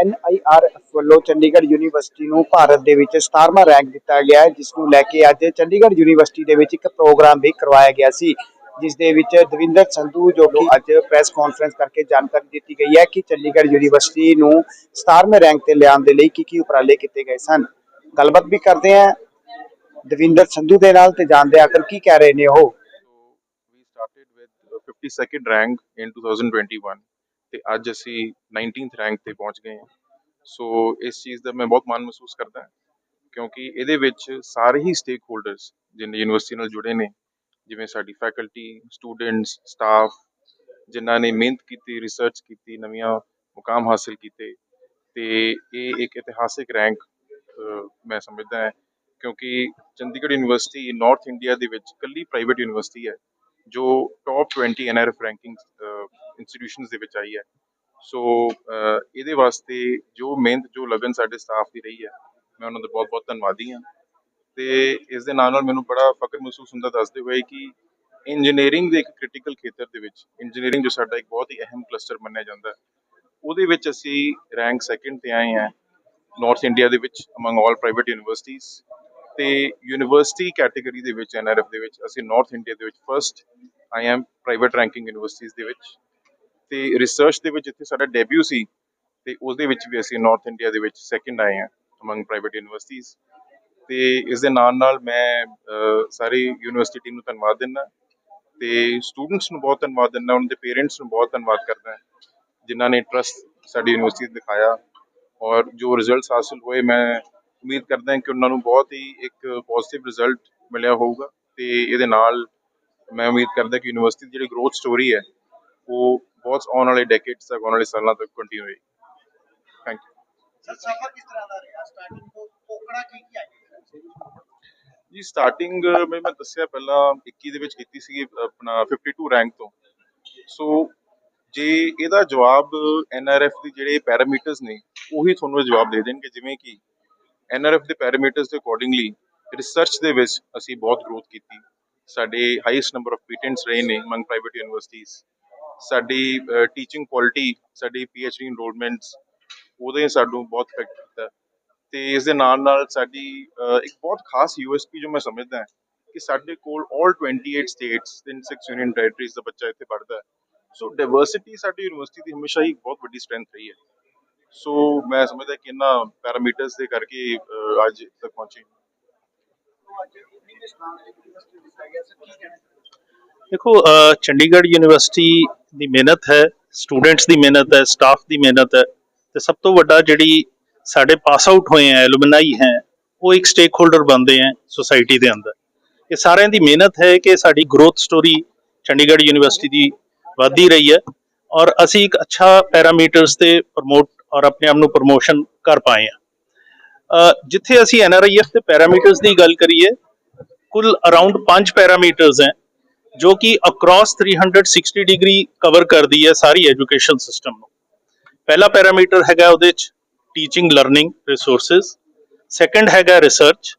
ਐਨਆਈਆਰ ਵੱਲੋਂ ਚੰਡੀਗੜ੍ਹ ਯੂਨੀਵਰਸਿਟੀ ਨੂੰ ਭਾਰਤ ਦੇ ਵਿੱਚ 17ਵਾਂ ਰੈਂਕ ਦਿੱਤਾ ਗਿਆ ਹੈ ਜਿਸ ਨੂੰ ਲੈ ਕੇ ਅੱਜ ਚੰਡੀਗੜ੍ਹ ਯੂਨੀਵਰਸਿਟੀ ਦੇ ਵਿੱਚ ਇੱਕ ਪ੍ਰੋਗਰਾਮ ਵੀ ਕਰਵਾਇਆ ਗਿਆ ਸੀ ਜਿਸ ਦੇ ਵਿੱਚ ਦਵਿੰਦਰ ਸੰਧੂ ਜੋ ਕਿ ਅੱਜ ਪ੍ਰੈਸ ਕਾਨਫਰੰਸ ਕਰਕੇ ਜਾਣਕਾਰੀ ਦਿੱਤੀ ਗਈ ਹੈ ਕਿ ਚੰਡੀਗੜ੍ਹ ਯੂਨੀਵਰਸਿਟੀ ਨੂੰ 17ਵੇਂ ਰੈਂਕ ਤੇ ਲਿਆਉਣ ਦੇ ਲਈ ਕੀ ਕੀ ਉਪਰਾਲੇ ਕੀਤੇ ਗਏ ਸਨ। ਗੱਲਬਾਤ ਵੀ ਕਰਦੇ ਹਾਂ ਦਵਿੰਦਰ ਸੰਧੂ ਦੇ ਨਾਲ ਤੇ ਜਾਣਦੇ ਹਾਂ ਆਖਰ ਕੀ ਕਹਿ ਰਹੇ ਨੇ ਉਹ। So we started with uh, 52nd rank in 2021 ਤੇ ਅੱਜ ਅਸੀਂ 19th ਰੈਂਕ ਤੇ ਪਹੁੰਚ ਗਏ ਹਾਂ। ਸੋ ਇਸ ਚੀਜ਼ ਦਾ ਮੈਂ ਬਹੁਤ ਮਾਣ ਮਹਿਸੂਸ ਕਰਦਾ ਹਾਂ, ਕਿਉਂਕਿ ਇਹਦੇ ਵਿੱਚ ਸਾਰੇ ਹੀ ਸਟੇਕ ਹੋਲਡਰਸ ਜਿਨ੍ਹਾਂ ਯੂਨੀਵਰਸਿਟੀ ਨਾਲ ਜੁੜੇ ਨੇ, ਜਿਵੇਂ ਸਾਡੀ ਫੈਕਲਟੀ ਸਟੂਡੈਂਟਸ ਸਟਾਫ ਜਿਨ੍ਹਾਂ ਨੇ ਮਿਹਨਤ ਕੀਤੀ ਰਿਸਰਚ ਕੀਤੀ, ਨਵੀਆਂ ਮੁਕਾਮ ਹਾਸਿਲ ਕੀਤੇ, ਤੇ ਇਹ ਇੱਕ ਇਤਿਹਾਸਿਕ ਰੈਂਕ ਮੈਂ ਸਮਝਦਾ ਹਾਂ, ਕਿਉਂਕਿ ਚੰਡੀਗੜ੍ਹ ਯੂਨੀਵਰਸਿਟੀ ਨਾਰਥ ਇੰਡੀਆ ਦੇ ਵਿੱਚ ਇਕੱਲੀ ਪ੍ਰਾਈਵੇਟ ਯੂਨੀਵਰਸਿਟੀ ਹੈ, ਜੋ ਟੌਪ 20 ਐਨਆਰਐਫ ਰੈਂਕਿੰਗ ਇੰਸਟੀਟਿਊਸ਼ਨਸ ਦੇ ਵਿੱਚ ਆਈ ਹੈ। ਸੋ ਇਹਦੇ ਵਾਸਤੇ ਜੋ ਮਿਹਨਤ, ਜੋ ਲਗਨ ਸਾਡੇ ਸਟਾਫ ਦੀ ਰਹੀ ਹੈ, ਮੈਂ ਉਹਨਾਂ ਦਾ ਬਹੁਤ ਬਹੁਤ ਧੰਨਵਾਦੀ ਹਾਂ। ਤੇ ਇਸ ਦੇ ਨਾਲ ਨਾਲ ਮੈਨੂੰ ਬੜਾ ਫਖਰ ਮਹਿਸੂਸ ਹੁੰਦਾ ਦੱਸਦੇ ਹੋਏ ਕਿ ਇੰਜੀਨੀਅਰਿੰਗ ਦੇ ਇੱਕ ਕ੍ਰਿਟੀਕਲ ਖੇਤਰ ਦੇ ਵਿੱਚ ਇੰਜੀਨੀਅਰਿੰਗ ਜੋ ਸਾਡਾ ਇੱਕ ਬਹੁਤ ਹੀ ਅਹਿਮ ਕਲਸਟਰ ਮੰਨਿਆ ਜਾਂਦਾ ਉਹਦੇ ਵਿੱਚ ਅਸੀਂ ਰੈਂਕ ਸੈਕਿੰਡ ਤੇ ਆਏ ਹਾਂ ਨਾਰਥ ਇੰਡੀਆ ਦੇ ਵਿੱਚ ਅਮੰਗ ਆਲ ਪ੍ਰਾਈਵੇਟ ਯੂਨੀਵਰਸਿਟੀਜ਼ ਤੇ ਯੂਨੀਵਰਸਿਟੀ ਕੈਟਾਗਰੀ ਦੇ ਵਿੱਚ ਐਨਆਰਐਫ ਦੇ ਵਿੱਚ, ਅਸੀਂ ਨਾਰਥ ਇੰਡੀਆ ਦੇ ਵਿੱਚ first I am private ranking universities ਦੇ ਵਿੱਚ। ਤੇ ਰਿਸਰਚ ਦੇ ਵਿੱਚ ਜਿੱਥੇ ਸਾਡਾ ਡੈਬਿਊ ਸੀ ਤੇ ਉਸ ਦੇ ਵਿੱਚ ਵੀ ਅਸੀਂ ਨਾਰਥ ਇੰਡੀਆ ਦੇ ਵਿੱਚ ਸੈਕਿੰਡ ਆਏ ਹਾਂ ਅਮੰਗ ਪ੍ਰਾਈਵੇਟ ਯੂਨੀਵਰਸਿਟੀਜ਼ ਤੇ ਇਸ ਦੇ ਨਾਲ ਨਾਲ ਮੈਂ ਸਾਰੀ ਯੂਨੀਵਰਸਿਟੀ ਟੀਮ ਨੂੰ ਧੰਨਵਾਦ ਦਿੰਦਾ ਤੇ ਸਟੂਡੈਂਟਸ ਨੂੰ ਬਹੁਤ ਧੰਨਵਾਦ ਦਿੰਦਾ, ਉਹਨਾਂ ਦੇ ਪੇਰੈਂਟਸ ਨੂੰ ਬਹੁਤ ਧੰਨਵਾਦ ਕਰਦਾ ਜਿਨ੍ਹਾਂ ਨੇ ਟਰਸਟ ਸਾਡੀ ਯੂਨੀਵਰਸਿਟੀ ਤੇ ਦਿਖਾਇਆ ਔਰ ਜੋ ਰਿਜ਼ਲਟਸ ਹਾਸਲ ਹੋਏ, ਮੈਂ ਉਮੀਦ ਕਰਦਾ ਹਾਂ ਕਿ ਉਹਨਾਂ ਨੂੰ ਬਹੁਤ ਹੀ ਇੱਕ ਪੋਜ਼ਿਟਿਵ ਰਿਜ਼ਲਟ ਮਿਲਿਆ ਹੋਊਗਾ ਤੇ ਇਹਦੇ ਨਾਲ ਮੈਂ ਉਮੀਦ ਕਰਦਾ ਕਿ ਯੂਨੀਵਰਸਿਟੀ ਦੀ ਜਿਹੜੀ ਗਰੋਥ ਸਟੋਰੀ ਹੈ, ਉਹ ਬਹੁਤ ਆਉਣ ਵਾਲੇ ਡੈਕੇਡਸ ਤੱਕ ਆਉਣ ਵਾਲੇ ਸਾਲਾਂ ਤੱਕ ਕੰਟੀਨਿਊ ਹੋਏਗੀ। ਥੈਂਕ ਯੂ ਸਰ ਸਫਰ ਕਿਸ ਤਰ੍ਹਾਂ ਦਾ ਰਿਹਾ? ਸਟਾਰਟਿੰਗ ਤੋਂ ਕੋਕੜਾ ਕੀ ਕੀ ਆਈ ਜੀ ਸਟਾਰਟਿੰਗ ਮੈਂ ਮੈਂ ਦੱਸਿਆ ਪਹਿਲਾਂ 21 ਦੇ ਵਿੱਚ ਕੀਤੀ ਸੀ ਆਪਣਾ 52 ਰੈਂਕ ਤੋਂ। ਸੋ ਜੇ ਇਹਦਾ ਜਵਾਬ ਐਨਆਰਐਫ ਦੇ ਜਿਹੜੇ ਪੈਰਾਮੀਟਰਸ ਨੇ ਉਹੀ ਤੁਹਾਨੂੰ ਜਵਾਬ ਦੇ ਦੇਣਗੇ। ਜਿਵੇਂ ਕਿ ਐਨਆਰਐਫ ਦੇ ਪੈਰਾਮੀਟਰਸ ਦੇ ਅਕੋਰਡਿੰਗਲੀ ਰਿਸਰਚ ਦੇ ਵਿੱਚ ਅਸੀਂ ਬਹੁਤ ਗਰੋਥ ਕੀਤੀ। ਸਾਡੇ ਹਾਈਐਸਟ ਨੰਬਰ ਆਫ ਪੇਟੈਂਟਸ ਰਹੇ ਨੇ ਅਮੰਗ ਪ੍ਰਾਈਵੇਟ ਯੂਨੀਵਰਸਿਟੀਜ਼ ਸਾਡੀ ਟੀਚਿੰਗ ਕੁਆਲਿਟੀ ਸਾਡੀ ਪੀਐਚਡੀ ਇਨਰੋਲਮੈਂਟਸ ਉਹਦੇ ਸਾਨੂੰ ਬਹੁਤ ਇਫੈਕਟ ਕੀਤਾ। ਤੇ ਇਸ ਦੇ ਨਾਲ ਨਾਲ ਸਾਡੀ ਇੱਕ ਬਹੁਤ ਖਾਸ ਯੂਐਸਪੀ ਜੋ ਮੈਂ ਸਮਝਦਾ ਹਾਂ ਕਿ ਸਾਡੇ ਕੋਲ 올28 ਸਟੇਟਸ ਤੇ 6 ਯੂਨੀਅਨ ਟੈਰੀਟਰੀਜ਼ ਦਾ ਬੱਚਾ ਇੱਥੇ ਪੜ੍ਹਦਾ ਸੋ ਡਾਈਵਰਸਿਟੀ ਸਾਡੀ ਯੂਨੀਵਰਸਿਟੀ ਦੀ ਹਮੇਸ਼ਾ ਹੀ ਬਹੁਤ ਵੱਡੀ ਸਟਰੈਂਥ ਰਹੀ ਹੈ। ਸੋ ਮੈਂ ਸਮਝਦਾ ਕਿ ਇਹਨਾਂ ਪੈਰਾਮੀਟਰਸ ਦੇ ਕਰਕੇ ਅੱਜ ਤੱਕ ਪਹੁੰਚੇ। ਅੱਜ ਇੰਨੀ ਨਿਸ਼ਾਨ ਯੂਨੀਵਰਸਿਟੀ ਦਿੱਤਾ ਗਿਆ। ਸਰ ਕੀ ਕਹਿਣਾ ਦੇਖੋ ਚੰਡੀਗੜ੍ਹ ਯੂਨੀਵਰਸਿਟੀ ਦੀ ਮਿਹਨਤ ਹੈ, ਸਟੂਡੈਂਟਸ ਦੀ ਮਿਹਨਤ ਹੈ, ਸਟਾਫ ਦੀ ਮਿਹਨਤ ਹੈ ਤੇ ਸਭ ਤੋਂ ਵੱਡਾ ਜਿਹੜੀ ਸਾਡੇ ਪਾਸ ਆਊਟ ਹੋਏ ਹੈ, ਐਲੂਮਨਾਈ ਹੈ, ਉਹ ਇੱਕ ਸਟੇਕ ਹੋਲਡਰ ਬਣਦੇ ਹੈ ਸੋਸਾਇਟੀ ਦੇ ਅੰਦਰ। ਇਹ ਸਾਰਿਆਂ ਦੀ ਮਿਹਨਤ ਹੈ ਕਿ ਸਾਡੀ ਗਰੋਥ ਸਟੋਰੀ ਚੰਡੀਗੜ੍ਹ ਯੂਨੀਵਰਸਿਟੀ ਦੀ ਵਧਦੀ ਰਹੀ ਹੈ ਔਰ ਅਸੀਂ ਇੱਕ ਅੱਛਾ ਪੈਰਾਮੀਟਰਸ ਤੇ ਪ੍ਰਮੋਟ ਔਰ ਆਪਣੇ ਆਪ ਨੂੰ ਪ੍ਰਮੋਸ਼ਨ ਕਰ ਪਾਏ ਹਾਂ। ਜਿੱਥੇ ਅਸੀਂ ਐਨਆਰਆਈਐਫ ਦੇ ਪੈਰਾਮੀਟਰਸ ਦੀ ਗੱਲ ਕਰੀਏ, ਕੁੱਲ ਅਰਾਊਂਡ 5 ਪੈਰਾਮੀਟਰਸ ਹੈ। ਜੋ ਕਿ ਅਕ੍ਰੋਸ 360 ਡਿਗਰੀ ਕਵਰ ਕਰਦੀ ਹੈ ਸਾਰੀ ਐਜੂਕੇਸ਼ਨ ਸਿਸਟਮ ਨੂੰ। ਪਹਿਲਾ ਪੈਰਾਮੀਟਰ ਹੈਗਾ ਉਹਦੇ ਚ ਟੀਚਿੰਗ ਲਰਨਿੰਗ ਰਿਸੋਰਸਸ ਸੈਕੰਡ ਹੈਗਾ ਰਿਸਰਚ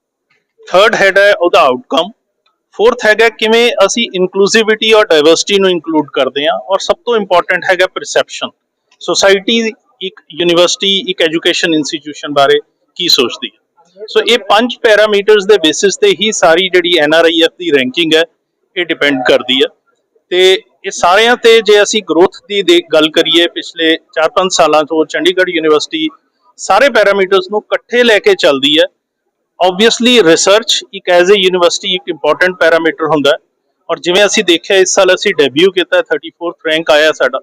ਥਰਡ ਹੈਗਾ ਉਹਦਾ ਆਊਟਕਮ ਫੋਰਥ ਹੈਗਾ ਕਿਵੇਂ ਅਸੀਂ ਇਨਕਲੂਸਿਵਿਟੀ ਔਰ ਡਾਈਵਰਸਿਟੀ ਨੂੰ ਇਨਕਲੂਡ ਕਰਦੇ ਹਾਂ ਔਰ ਸਭ ਤੋਂ ਇੰਪੋਰਟੈਂਟ ਹੈਗਾ ਪਰਸੈਪਸ਼ਨ ਸੋਸਾਇਟੀ ਇੱਕ ਯੂਨੀਵਰਸਿਟੀ ਇੱਕ ਐਜੂਕੇਸ਼ਨ ਇੰਸਟੀਟਿਊਸ਼ਨ ਬਾਰੇ ਕੀ ਸੋਚਦੀ ਹੈ। ਸੋ ਇਹ ਪੰਜ ਪੈਰਾਮੀਟਰਸ ਦੇ ਬੇਸਿਸ ਤੇ ਹੀ ਸਾਰੀ ਜਿਹੜੀ ਐਨਆਰਆਈਐਫ ਦੀ ਰੈਂਕਿੰਗ ਹੈ ਇਹ ਡਿਪੈਂਡ ਕਰਦੀ ਹੈ ਤੇ ਇਹ ਸਾਰਿਆਂ ਤੇ ਜੇ ਅਸੀਂ ਗਰੋਥ ਦੀ ਦੇ ਗੱਲ ਕਰੀਏ, ਪਿਛਲੇ 4-5 ਸਾਲਾਂ ਤੋਂ ਚੰਡੀਗੜ੍ਹ ਯੂਨੀਵਰਸਿਟੀ ਸਾਰੇ ਪੈਰਾਮੀਟਰਸ ਨੂੰ ਇਕੱਠੇ ਲੈ ਕੇ ਚੱਲਦੀ ਹੈ ਆਬਵੀਅਸਲੀ ਰਿਸਰਚ ਇੱਕ ਐਜ਼ ਅ ਯੂਨੀਵਰਸਿਟੀ ਇੱਕ ਇੰਪੋਰਟੈਂਟ ਪੈਰਾਮੀਟਰ ਹੁੰਦਾ। ਔਰ ਜਿਵੇਂ ਅਸੀਂ ਦੇਖਿਆ, ਇਸ ਸਾਲ ਅਸੀਂ ਡੈਬਿਊ ਕੀਤਾ 34th ਰੈਂਕ ਆਇਆ ਸਾਡਾ।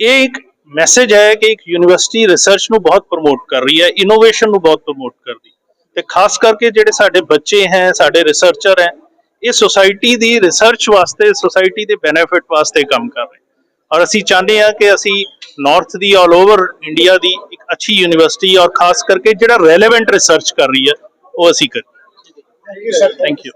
ਇਹ ਇੱਕ ਮੈਸੇਜ ਹੈ ਕਿ ਇੱਕ ਯੂਨੀਵਰਸਿਟੀ ਰਿਸਰਚ ਨੂੰ ਬਹੁਤ ਪ੍ਰਮੋਟ ਕਰ ਰਹੀ ਹੈ ਇਨੋਵੇਸ਼ਨ ਨੂੰ ਬਹੁਤ ਪ੍ਰਮੋਟ ਕਰਦੀ। ਹੈ ਤੇ ਖਾਸ ਕਰਕੇ ਜਿਹੜੇ ਸਾਡੇ ਬੱਚੇ ਹੈ, ਸਾਡੇ ਰਿਸਰਚਰ ਹੈ ਇਹ ਸੋਸਾਇਟੀ ਦੀ ਰਿਸਰਚ ਵਾਸਤੇ ਸੋਸਾਇਟੀ ਦੇ ਬੈਨੀਫਿਟ ਵਾਸਤੇ ਕੰਮ ਕਰ ਰਹੇ। ਔਰ ਅਸੀਂ ਚਾਹੁੰਦੇ ਹਾਂ ਕਿ ਅਸੀਂ ਨਾਰਥ ਦੀ ਆਲ ਓਵਰ ਇੰਡੀਆ ਦੀ ਇੱਕ ਅੱਛੀ ਯੂਨੀਵਰਸਿਟੀ ਔਰ ਖਾਸ ਕਰਕੇ ਜਿਹੜਾ ਰੈਲੇਵੈਂਟ ਰਿਸਰਚ ਕਰ ਰਹੀ ਹੈ ਉਹ ਅਸੀਂ ਕਰੀਏ। Thank you sir thank you